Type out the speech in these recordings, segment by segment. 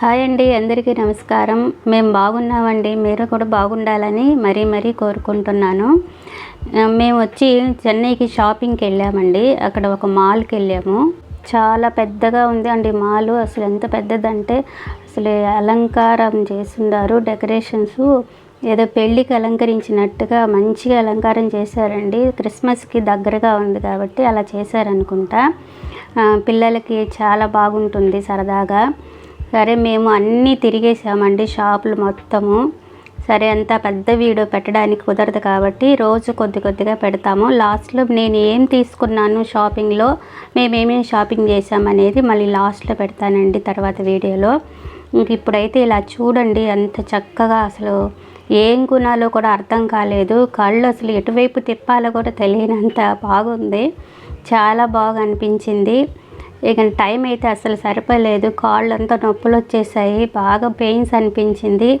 Hi అండి అందరికీ నమస్కారం. మేము బాగున్నామండి మీరు కూడా బాగుండాలని మరీ మరీ కోరుకుంటున్నాను. మేము వచ్చి చెన్నైకి షాపింగ్కి వెళ్ళామండి. అక్కడ ఒక మాల్కి వెళ్ళాము. చాలా పెద్దగా ఉంది అండి మాల్. అసలు ఎంత పెద్దదంటే అసలు అలంకారం చేస్తున్నారు డెకరేషన్స్. ఏదో పెళ్ళికి అలంకరించినట్టుగా మంచిగా అలంకారం చేశారండి. క్రిస్మస్కి దగ్గరగా ఉంది కాబట్టి అలా చేశారనుకుంటా. పిల్లలకి చాలా బాగుంటుంది సరదాగా. సరే మేము అన్నీ తిరిగేసామండి షాపులు మొత్తము. సరే అంత పెద్ద వీడియో పెట్టడానికి కుదరదు కాబట్టి రోజు కొద్ది కొద్దిగా పెడతాము. లాస్ట్లో నేను ఏం తీసుకున్నాను షాపింగ్లో మేమేమేమి షాపింగ్ చేసామనేది మళ్ళీ లాస్ట్లో పెడతానండి తర్వాత వీడియోలో. ఇంక ఇప్పుడైతే ఇలా చూడండి అంత చక్కగా అసలు ఏం కొనాలో కూడా అర్థం కాలేదు. కళ్ళు అసలు ఎటువైపు తిప్పాలో కూడా తెలియనంత బాగుంది. చాలా బాగా అనిపించింది. ఇక టైం అయితే అసలు సరిపోలేదు. కాళ్ళు అంతా నొప్పులు వచ్చేసాయి. బాగా పెయిన్స్ అనిపించింది.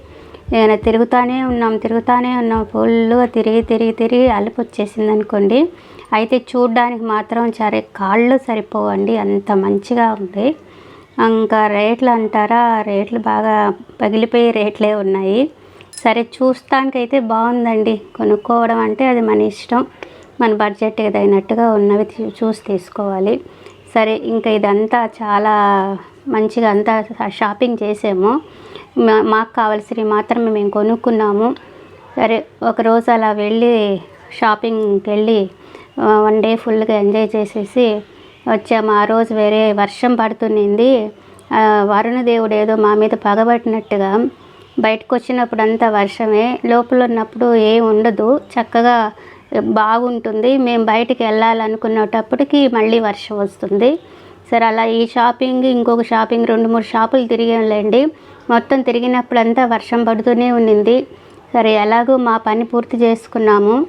ఇక తిరుగుతూనే ఉన్నాం తిరుగుతూనే ఉన్నాం. ఫుల్గా తిరిగి తిరిగి తిరిగి అలుపు వచ్చేసింది అనుకోండి. అయితే చూడ్డానికి మాత్రం సరే కాళ్ళు సరిపోవండి. అంత మంచిగా ఉంది. ఇంకా రేట్లు అంటారా? రేట్లు బాగా పగిలిపోయే రేట్లే ఉన్నాయి. సరే చూస్తానికైతే బాగుందండి. కొనుక్కోవడం అంటే అది మన ఇష్టం. మన బడ్జెట్కి తగినట్టుగా ఉన్నవి చూ- చూసి తీసుకోవాలి. సరే ఇంకా ఇదంతా చాలా మంచిగా అంతా షాపింగ్ చేసాము. మాకు కావాల్సినవి మాత్రమే మేము కొనుక్కున్నాము. సరే ఒకరోజు అలా వెళ్ళి షాపింగ్కి వెళ్ళి వన్ డే ఫుల్గా ఎంజాయ్ చేసేసి వచ్చాము. ఆ రోజు వేరే వర్షం పడుతున్నింది వరుణ వరుణదేవుడు ఏదో మా మీద పగబట్టినట్టుగా బయటకు వచ్చినప్పుడు అంతా వర్షమే. లోపల ఉన్నప్పుడు ఏం ఉండదు. చక్కగా బాగుంటుంది. మేము బయటికి వెళ్ళాలనుకునేటప్పటికి మళ్ళీ వర్షం వస్తుంది. సరే అలా ఈ షాపింగ్ ఇంకొక షాపింగ్ రెండు మూడు షాపులు తిరిగాంలేండి మొత్తం తిరిగినప్పుడంతా వర్షం పడుతూనే ఉండింది సరే ఎలాగో మా పని పూర్తి చేసుకున్నాము.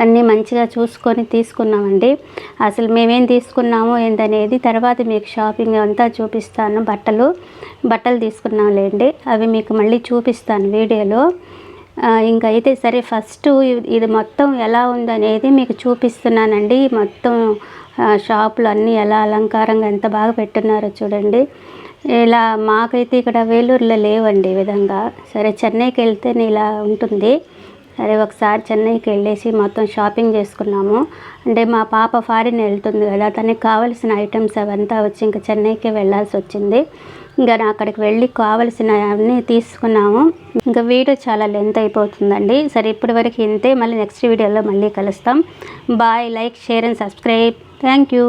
అన్నీ మంచిగా చూసుకొని తీసుకున్నామండి. అసలు మేమేం తీసుకున్నాము ఏంటనేది తర్వాత మీకు షాపింగ్ అంతా చూపిస్తాను. బట్టలు బట్టలు తీసుకున్నాంలేండి. అవి మీకు మళ్ళీ చూపిస్తాను వీడియోలో. ఆ, ఇంకైతే సరే ఫస్ట్ ఇది- మొత్తం ఎలా ఉందనేది మీకు చూపిస్తున్నానండి. మొత్తం షాపులు అన్నీ ఎలా అలంకారంగా ఎంత బాగా పెట్టున్నారో చూడండి. ఇలా మాకైతే ఇక్కడ వేలూరులో లేవండి ఈ విధంగా. సరే చెన్నైకి వెళ్తేనే ఇలా ఉంటుంది. సరే ఒకసారి చెన్నైకి వెళ్ళేసి మొత్తం షాపింగ్ చేసుకున్నాము. అంటే మా పాప ఫారిన్ వెళ్తుంది కదా తనకి కావాల్సిన ఐటమ్స్ అవంతా వచ్చి ఇంకా చెన్నైకి వెళ్ళాల్సి వచ్చింది. ఇంకా అక్కడికి వెళ్ళి కావలసినవన్నీ తీసుకున్నాము. ఇంకా వీడియో చాలా లెంత్ అయిపోతుందండి. సరే ఇప్పటి వరకు ఇంతే. మళ్ళీ నెక్స్ట్ వీడియోలో మళ్ళీ కలుస్తాం. Bye like share and subscribe thank you